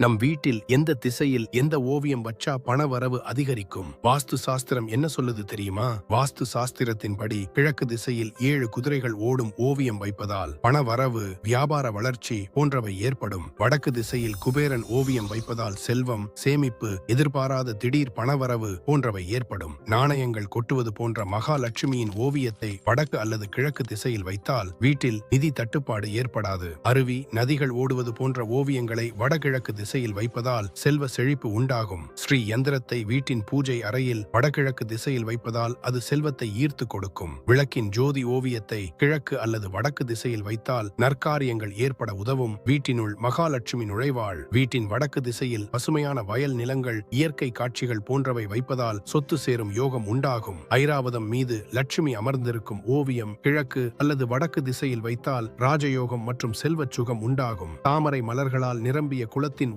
நம் வீட்டில் எந்த திசையில் எந்த ஓவியம் வச்சா பண வரவு அதிகரிக்கும்? வாஸ்து சாஸ்திரம் என்ன சொல்லுது தெரியுமா? வாஸ்து சாஸ்திரத்தின்படி கிழக்கு திசையில் ஏழு குதிரைகள் ஓடும் ஓவியம் வைப்பதால் பண வரவு வியாபார வளர்ச்சி போன்றவை ஏற்படும். வடக்கு திசையில் குபேரன் ஓவியம் வைப்பதால் செல்வம் சேமிப்பு எதிர்பாராத திடீர் பணவரவு போன்றவை ஏற்படும். நாணயங்கள் கொட்டுவது போன்ற மகாலட்சுமியின் ஓவியத்தை வடக்கு அல்லது கிழக்கு திசையில் வைத்தால் வீட்டில் நிதி தட்டுப்பாடு ஏற்படாது. அருவி நதிகள் ஓடுவது போன்ற ஓவியங்களை வடகிழக்கு திசையில் வைப்பதால் செல்வ செழிப்பு உண்டாகும். ஸ்ரீ யந்திரத்தை வீட்டின் பூஜை அறையில் வடகிழக்கு திசையில் வைப்பதால் அது செல்வத்தை ஈர்த்து கொடுக்கும். விளக்கின் ஜோதி ஓவியத்தை கிழக்கு அல்லது வடக்கு திசையில் வைத்தால் நற்காரியங்கள் ஏற்பட உதவும். வீட்டினுள் மகாலட்சுமி நுழைவாள். வீட்டின் வடக்கு திசையில் பசுமையான வயல் நிலங்கள் இயற்கை காட்சிகள் போன்றவை வைப்பதால் சொத்து சேரும் யோகம் உண்டாகும். ஐராவதம் மீது லட்சுமி அமர்ந்திருக்கும் ஓவியம் கிழக்கு அல்லது வடக்கு திசையில் வைத்தால் ராஜயோகம் மற்றும் செல்வச் சுகம் உண்டாகும். தாமரை மலர்களால் நிரம்பிய குளத்தின்